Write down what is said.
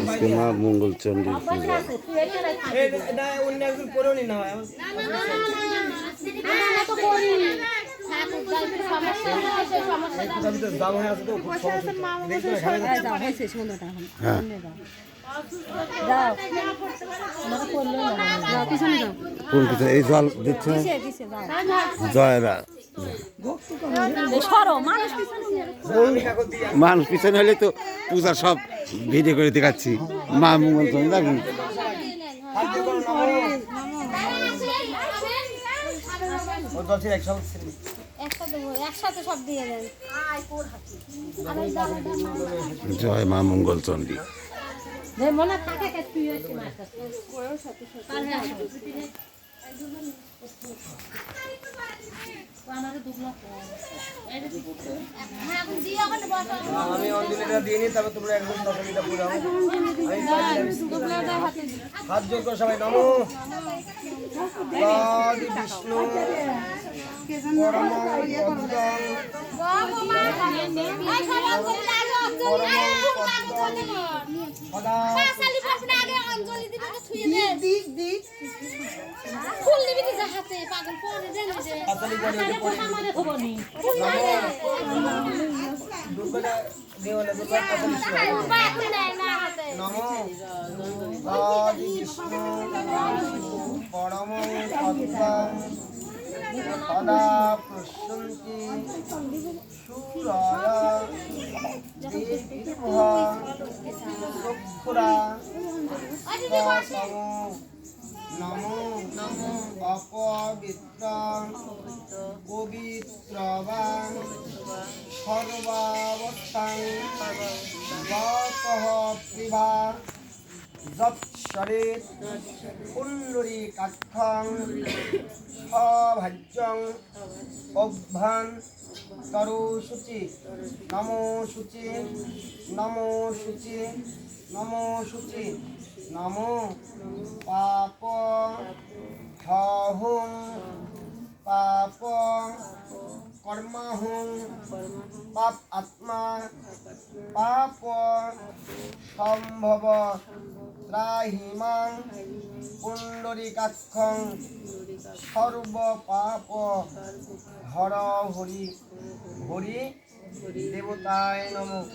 আজকে মা মঙ্গল চণ্ডীর পূজা। এই কোন জল দিচ্ছে? জয়রা। মানুষ পিছনে হলে তো পূজা সব ভিডিও করে দেখাচ্ছি। মা মঙ্গল দেখুন জয় মা মঙ্গল চণ্ডী যে মনে থাকে হ্যাঁ হ্যাঁ আমি অঞ্জলিটা দিয়ে নিই তবে তোমরা একদম দশমীটা পুরো আমি হাত জোর করে সবাই নমো বিষ্ণু না দিক দিক পরম পদ্মং সদা চক্ষুরা নমো নমো অপবিত্র পবিত্র বা সর্বাবস্থান। গতঃ প্রিভা যৎসরে পুণ্ডরী কাক্ষং। সভাজ্যং অভ্যান। তরু শুচি নমো শুচি নমো শুচি নমো শুচি নমো পাপ হহুং পাপ কর্মাহুং পাপ আত্মা পাপ সম্ভব ত্রাহিমাং পুণ্ডরিকাক্ষং সর্ব পাপ হর হরি হরি দেবতায় নমঃ।